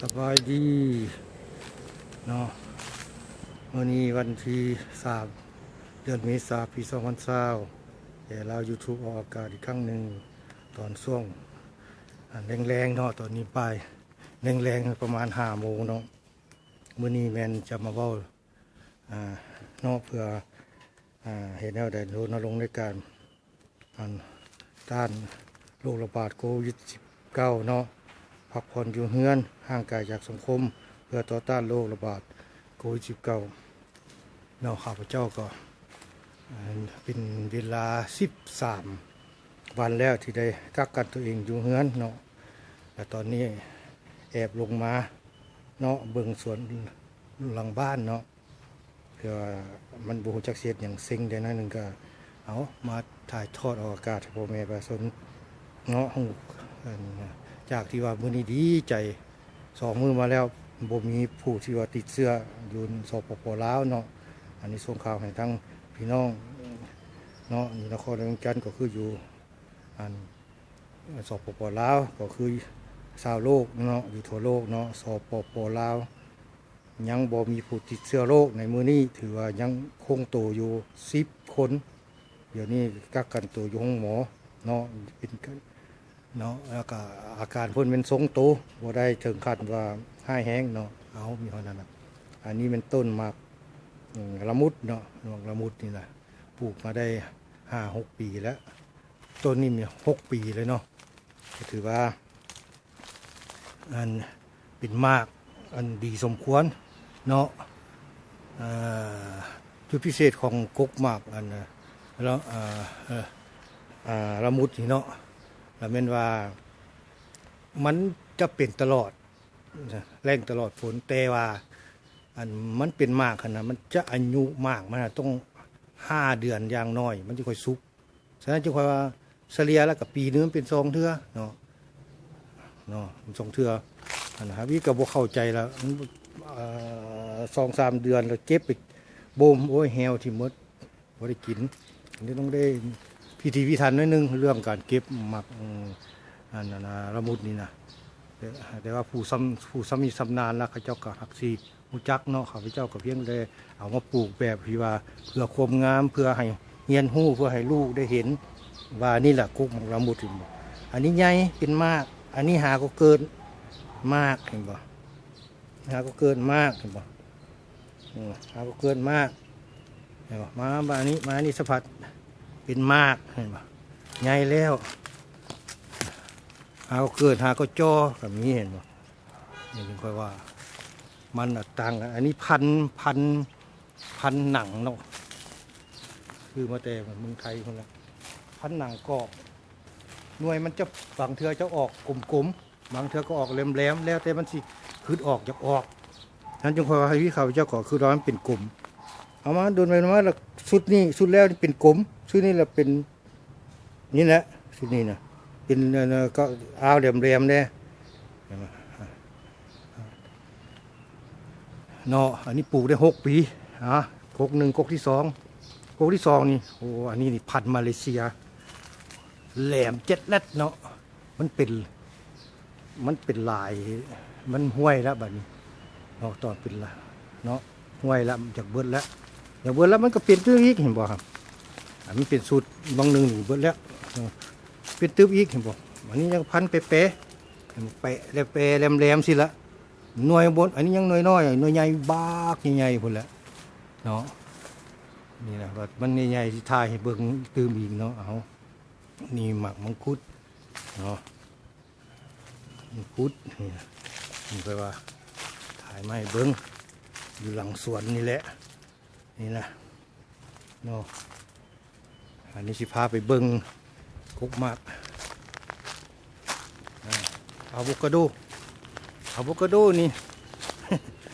สบายดีเนาะวันนี้วันที่สามเดือนเมษาปีสองพันเศร้าแต่เรา YouTube ออกอากาศอีกครั้งหนึ่งตอนช่วงอ่าแรงๆเนาะตอนนี้ไปแรงๆประมาณห้าโมงเนาะมื่อนี้แมนจะมาเว้าอ่าเนาะเพื่ออเห็นแนวใดรณรงค์ในการต้านโรคระบาดโควิด -19 เนาะ พักผ่อนอยู่เฮือน ห่างไกลจากสังคม เพื่อต่อต้านโรคระบาดโควิด -19 เนาะข้าพเจ้าก็เป็นเวลา13วันแล้วที่ได้กักกันตัวเองอยู่เฮือนเนาะแต่ตอนนี้แอบลงมาเนาะเบิ่งสวนหลังบ้านเนาะเพื่อมันบูจักเสียดอย่างซิงได้นั่นหนึ่งก็เอามาถ่ายทอดออกอากาศให้พ่อแม่ประชาชนเนาะฮู้อันนี้นะ จากที่ว่ามือนี้ดีใจสองมือมาแล้วบ่มีผู้ที่ว่าติดเชื้ออยู่สปปลาวเนาะอันนี้ส่งข่าวให้ทั้งพี่น้องเนาะอยู่นครเวียงจันทน์ก็คืออยู่อันสปปลาวก็คือชาวโลกเนาะอยู่ทั่วโลกเนาะสปปลาวยังบ่มีผู้ติดเชื้อโรคในมือนี้ถือว่ายังคงตัวอยู่10คน เดี๋ยวนี้กักกันตัวอยู่ห้องหมอเนาะเป็น เนาะแล้วก็อาการเพิ่นเป็นทรงโตบ่ได้ถึงขั้นว่าห้าแห้งเนาะเอามีเท่านั้นนะอันนี้เป็นต้นหมากละมุดเนาะหมากละมุดนี่นะปลูกมาได้ห้าหกปีแล้วต้นนี้มีหกปีเลยเนาะก็ถือว่าอันเป็นมากอันดีสมควรเนาะอ่อจุดพิเศษของกกมากอันแล้วอ่าละมุดนี่เนาะ แล้วแม่นว่ามันจะเป็นตลอดแรงตลอดฝนแต่ว่า อันมันเป็นมากขนาดมันจะอายุมากมันะต้องห้าเดือนอย่างน้อย มันจะค่อยสุกฉะนั้นจึงค่อยว่าเฉลี่ยแล้วกับปีนึงเป็นสองเทื่อเนาะเนาะมันสองเทื่ออันนะครับวิก็บ่เข้าใจแล้วสองสามเดือนแล้วเก็บไปบ่มโอ้ยแฮวที่มดบ่ได้กินอันนี้ต้องได้ พิธีพิธันนิดนึงเรื่องการเก็บหมักอันนะละมุดนี่นะแต่แต่ว่าผู้ซ้ำผู้ซ้ำมีสำนานแล้วเขาเจ้าก็หักซีมูจักเนาะเขาพเจ้าก็เพียงได้เอามาปลูกแบบที่ว่าเพื่อความงามเพื่อให้เฮียนหู้เพื่อให้ลูกได้เห็น ว่านี่แหละกุกหมักละมุดเห็นบ่อันนี้ใหญ่เป็นมาก อันนี้หาก็เกินมากเห็นบ่หาก็เกินมากเห็นบ่อืมหาก็เกินมากเห็นบ่มาบ้านนี้มานี่สะพัด เป็นมากเห็นปะใหญ่แล้วหาก็เกิดหาก็จอกับนี้เห็นปะนี่จึงค่อยว่า มันต่างกันอันนี้พันพันพันหนังเนาะคือมาแต่เมืองไทยคนละพันหนังกรอบหน่วยมันจะบางเทือจะออกกลมๆบางเทือก็ออกแหลมๆแล้วแต่มันสิคือออกจากออกนั้นจึงคอยว่าให้วิเขาเจ้าก่อคือร้อนเป็นกลมเอามาโดนไปมาแล้วชุดนี้ชุดแล้วนี่เป็นกลม ชุดนี้แหละเป็นนี่แหละชุดนี้นะเป็นเออก็อ้าวเหลี่ยมเนี่ยเนไหมเนาะอันนี้ปลูกได้หกปีอะกกหนึ่งกกที่สองกกที่สองนี่โอ้อันนี้นี่พันมาเลเซีย แหลมเจ็ดเล็ดเนาะมันเป็นมันเป็นลายมันห้วยแล้วบัดนี้เนาะตอนเป็นละเนาะห้วยแล้วจากเบิดแล้วจากเบิดแล้วมันก็เปลี่ยนตื้ออีกเห็นบ่ครับ อันนี้เป็นสูตรบางหนึ่งนี่เบิดแล้วเปลี่ยนตื้ออีกเห็นบ่อันนี้ยังพันเป๊ะเห็นเปะแล้วเปะแหลมๆสิละหน่วยบนอันนี้ยังหน่วยน้อยหน่วยใหญ่บากใหญ่ๆพุ่นแหละเนาะนี่นะว่ามันใหญ่ๆที่ทายให้เบิ่งตืมอีกเนาะเอานี่หมักมังคุดเนาะมังคุดนี่นะนี่ไปว่าถ่ายไมาให้เบิ่งอยู่หลังสวนนี่แหละนี่นะเนาะ อันนี้สิพาไปเบิ้งกุกมากอาอะโวคาโดอะโวคาโดนี่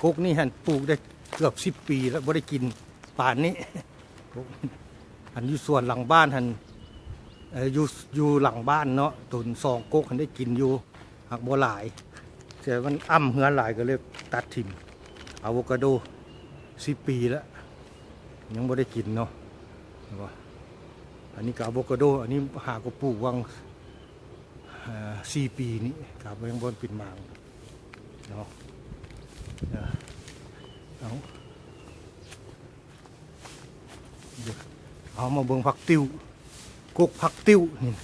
กุกนี่หันปลูกได้เกือบสิบปีแล้วบ่ได้กินป่านนี้กุ๊กอันอยู่ส่วนหลังบ้านหันอยู่อยู่หลังบ้านเนาะตุนซองกุกหันได้กินอยู่หักบ่หลายแต่มันอ้ำเหือหลายก็เลยตัดถิ่มอะโวคาโดสิบปีแล้วยังไม่ได้กินเนาะ อันนี้กับอะโวคาโด อันนี้หาก็ปลูกวังสี่ปีนี้กับยังบนปิดมางเนาะเอาเดี๋ยวเอามาเบิ่งผักติ้วกกผักติ้วนี่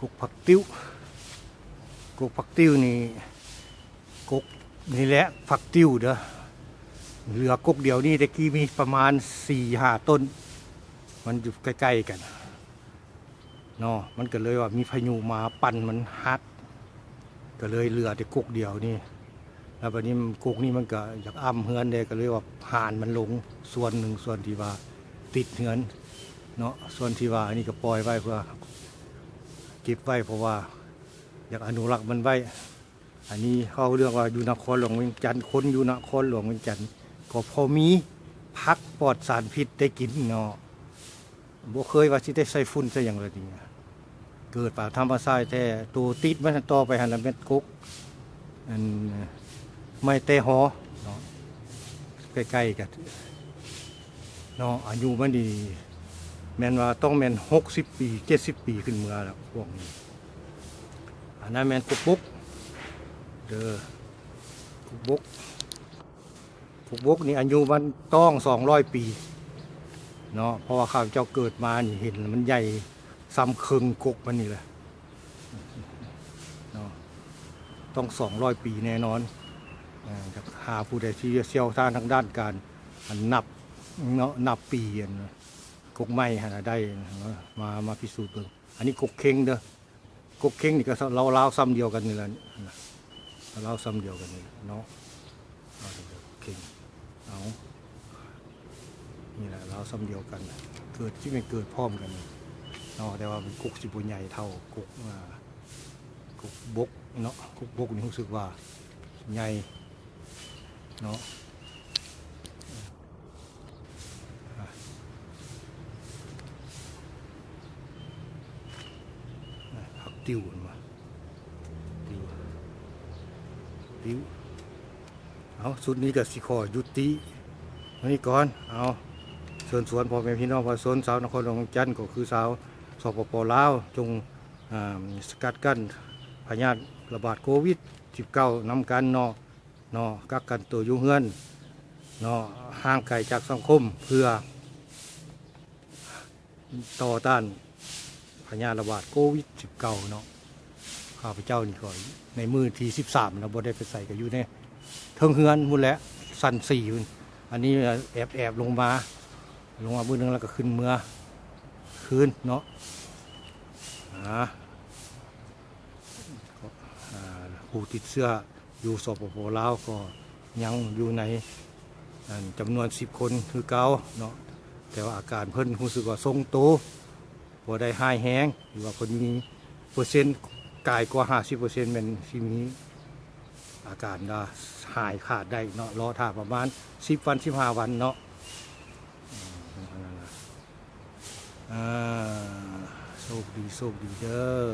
กกผักติ้วกกผักติ้วนี่กกนี่แหละผักติ้วเด้อเหลือกกเดียวนี่ตะกี้มีประมาณสี่ห้าต้น มันอยู่ใกล้ๆกันเนาะมันก็เลยว่ามีพายุมาปั่นมันฮัดก็เลยเหลือแต่กกเดียวนี่แล้วบัดนี้มันกกนี่มันก็อยากอ้ำเฮือนเด้ก็เลยว่าห่านมันลงส่วนหนึ่งส่วนที่ว่าติดเฮือนเนาะส่วนที่ว่าอันนี้ก็ปล่อยไว้เพื่อเก็บไว้เพราะว่าอยากอนุรักษ์มันไว้ อันนี้เขาเรียกว่าอยู่นครหลวงเวียงจันทร์คนอยู่นครหลวงเวียงจันทร์ก็พอมีพักปลอดสารพิษได้กินเนาะ บ่เคยว่าสิได้ใส่ฝุ่นซะอย่างไรนี่เกิดป่าธรรมชาติแต่ตัวติดมันต่อไปหันละเม็ดกุกอันไม่เตะหอเนาะใกล้ๆกันเนาะอายุมันดี แม่นว่าต้องแม่นหกสิบปีเจ็ดสิบปีขึ้นเมื่อแล้วพวกนี้อันนั้นแม่นกุกบุกเด้อกุกบุกกุกบุกนี่อายุมันต้องสองร้อยปี เนาะเพราะว่าข้าพเจ้าเกิดมานี่เห็นมันใหญ่ซ้ำเคืองกกมันนี่แหละเนาะต้องสองร้อยปีแน่นอนอ่าจะหาผู้ใดที่เชี่ยวชาญทางด้านการนับเนาะนับปีอันกกไม้หาได้มามาพิสูจน์เบิ่งอันนี้กกเค็งเด้อกกเข่งนี่ก็เราเล่าซ้ำเดียวกันนี่แหละเราเล่าซ้ำเดียวกันนี่เนาะเอาเดี๋ยวเข่งเอา นี่แหละเราซ้ำเดียวกัน เกิดที่ไม่เกิดพร้อมกันเนาะแต่ว่ามันกุกสิบุใหญ่เท่ากุกอ่ากุกบกเนาะกุกบกนี่รู้สึกว่าใหญ่เนาะผักติ้วมันมาติ้วติ้วเอาสุดนี้กับสิขอยุติวันนี้ก่อน เอา เชิญสวนพ่อแม่พี่น้องประชาชนสาวนครหลวงจันทร์ก็คือสาวสปปลาวจงสกัดกั้นพยาธิระบาดโควิด 19นำกันเนาะเนาะกักกันตัวอยู่เฮือนเนาะห่างไกลจากสังคมเพื่อ ต่อต้านพยาธิระบาดโควิด 19 เนาะข้าพเจ้านี่ก็ในมือที่13นะบ่ได้ไปใส่ก็อยู่ในเทิงเฮือนหมุนแล้วสันสี่อันนี้แอบแอบลงมา ลงมาบื้อนึงแล้วก็ขึ้นเมื่อคืนเนาะอ่าผู้ติดเสื้ออยู่สปปลาวก็ยังอยู่ในจำนวน 10 คนคือเก่าเนาะแต่ว่าอาการเพิ่นรู้สึกว่าทรงโตพอได้หายแห้งหรือว่าเพิ่นมีเปอร์เซ็นต์กายกว่า 50%เป็นที่มีอาการก็หายขาดได้เนาะรอท่าประมาณ 10 วัน 15 วันเนาะ อ่าโชคดีโชคดีเด้อ